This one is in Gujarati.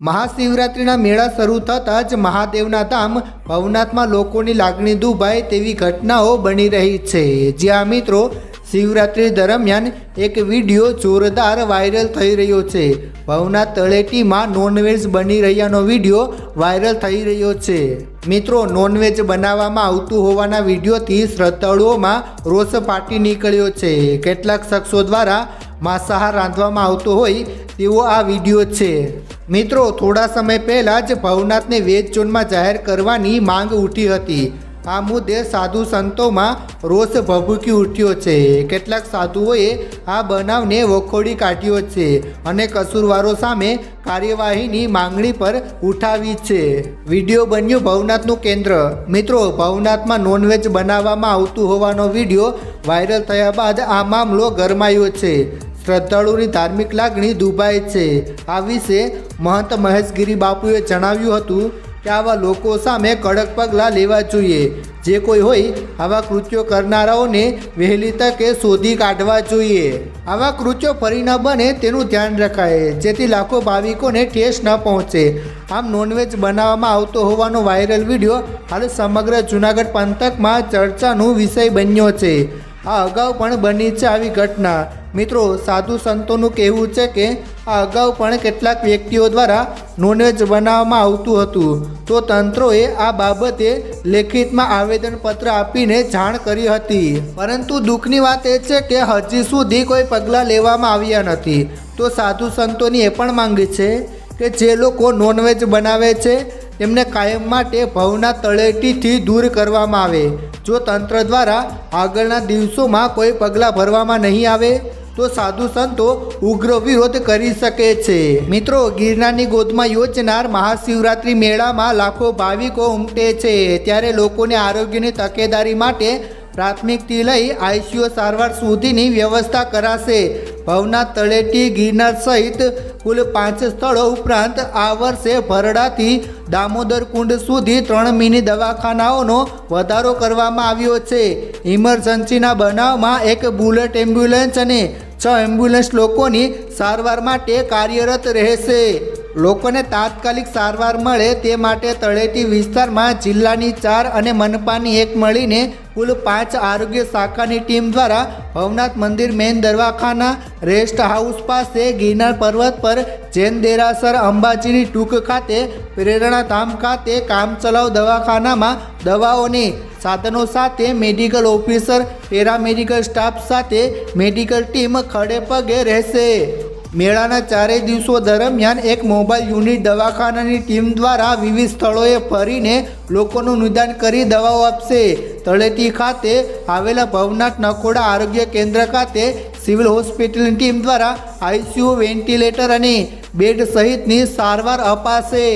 મહાશિવરાત્રિના મેળા શરૂ થતાં જ મહાદેવના ધામ ભવનાથમાં લોકોની લાગણી દુભાય તેવી ઘટનાઓ બની રહી છે. જ્યાં મિત્રો શિવરાત્રિ દરમિયાન એક વીડિયો જોરદાર વાયરલ થઈ રહ્યો છે. ભવનાથ તળેટીમાં નોનવેજ બની રહ્યાનો વીડિયો વાયરલ થઈ રહ્યો છે. મિત્રો, નોનવેજ બનાવવામાં આવતું હોવાના વિડીયોથી શ્રદ્ધાળુઓમાં રોષ ફાટી નીકળ્યો છે. કેટલાક શખ્સો દ્વારા માંસાહાર રાંધવામાં આવતો હોય તેવો આ વીડિયો છે. મિત્રો, થોડા સમય પહેલાં જ ભવનાથને વેજ ઝોનમાં જાહેર કરવાની માંગ ઉઠી હતી. આ મુદ્દે સાધુ સંતોમાં રોષ ભભૂકી ઉઠ્યો છે. કેટલાક સાધુઓએ આ બનાવને વખોડી કાઢ્યો છે અને કસૂરવારો સામે કાર્યવાહીની માંગણી પર ઉઠાવી છે. વીડિયો બન્યો ભવનાથનું કેન્દ્ર. મિત્રો, ભવનાથમાં નોનવેજ બનાવવામાં આવતું હોવાનો વીડિયો વાયરલ થયા બાદ આ મામલો ગરમાયો છે. શ્રદ્ધાળુની ધાર્મિક લાગણી દુભાય છે. આ વિશે મહંત મહેશગીરી બાપુએ જણાવ્યું હતું કે આવા લોકો સામે કડક પગલાં લેવા જોઈએ. જે કોઈ હોય, આવા કૃત્યો કરનારાઓને વહેલી તકે શોધી કાઢવા જોઈએ. આવા કૃત્યો ફરી ન બને તેનું ધ્યાન રખાય. જેથી લાખો ભાવિકોને ઠેસ ન પહોંચે. આમ નોનવેજ બનાવવામાં આવતો હોવાનો વાયરલ વીડિયો હાલ સમગ્ર જૂનાગઢ પંથકમાં ચર્ચાનો વિષય બન્યો છે. આ અગાઉ પણ બની છે આવી ઘટના. મિત્રો, સાધુ સંતોનું કહેવું છે કે આ અગાઉ પણ કેટલાક વ્યક્તિઓ દ્વારા નોનવેજ બનાવવામાં આવતું હતું. તો તંત્રોએ આ બાબતે લેખિતમાં આવેદનપત્ર આપીને જાણ કરી હતી. પરંતુ દુઃખની વાત એ છે કે હજી સુધી કોઈ પગલાં લેવામાં આવ્યા નથી. તો સાધુ સંતોની એ પણ માંગ છે કે જે લોકો નોનવેજ બનાવે છે તેમને કાયમ માટે ભવના તળેટીથી દૂર કરવામાં આવે. જો તંત્ર દ્વારા આગળના દિવસોમાં કોઈ પગલાં ભરવામાં નહીં આવે, તો સાધુ સંતો ઉગ્ર વિરોધ કરી શકે છે. મિત્રો, ગિરનારની ગોદમાં યોજનાર મહાશિવરાત્રિ મેળામાં લાખો ભાવિકો ઉમટે છે. ત્યારે લોકોને આરોગ્યની તકેદારી માટે પ્રાથમિકથી લઈ આઈસીયુ સારવાર સુધીની વ્યવસ્થા કરાશે. ભવનાથ તળેટી ગિરનાર સહિત કુલ પાંચ સ્થળો ઉપરાંત આ વર્ષે ભરડાથી દામોદર કુંડ સુધી ત્રણ મિની દવાખાનાઓનો વધારો કરવામાં આવ્યો છે. ઇમરજન્સીના બનાવમાં એક બુલેટ એમ્બ્યુલન્સ અને છ એમ્બ્યુલન્સ લોકોની સારવાર માટે કાર્યરત રહેશે. લોકોને તાત્કાલિક સારવાર મળે તે માટે તળેટી વિસ્તારમાં જિલ્લાની ચાર અને મનપાની એક મળીને કુલ પાંચ આરોગ્ય શાખાની ટીમ દ્વારા ભવનાથ મંદિર મેન દરવાખાના રેસ્ટ હાઉસ પાસે ગિરનાર પર્વત પર જૈન દેરાસર અંબાજીની ટૂંક ખાતે પ્રેરણાધામ ખાતે કામચલાઉ દવાખાનામાં દવાઓની સાધનો સાથે મેડિકલ ઓફિસર, પેરામેડિકલ સ્ટાફ સાથે મેડિકલ ટીમ ખડે પગે રહેશે. મેળાના ચારેય દિવસો દરમિયાન એક મોબાઈલ યુનિટ દવાખાનાની ટીમ દ્વારા વિવિધ સ્થળોએ ફરીને લોકોનું નિદાન કરી દવાઓ આપશે. તળેટી ખાતે આવેલા ભવનાથ નખોડા આરોગ્ય કેન્દ્ર ખાતે સિવિલ હોસ્પિટલની ટીમ દ્વારા આઈસીયુ વેન્ટિલેટર અને બેડ સહિતની સારવાર અપાશે.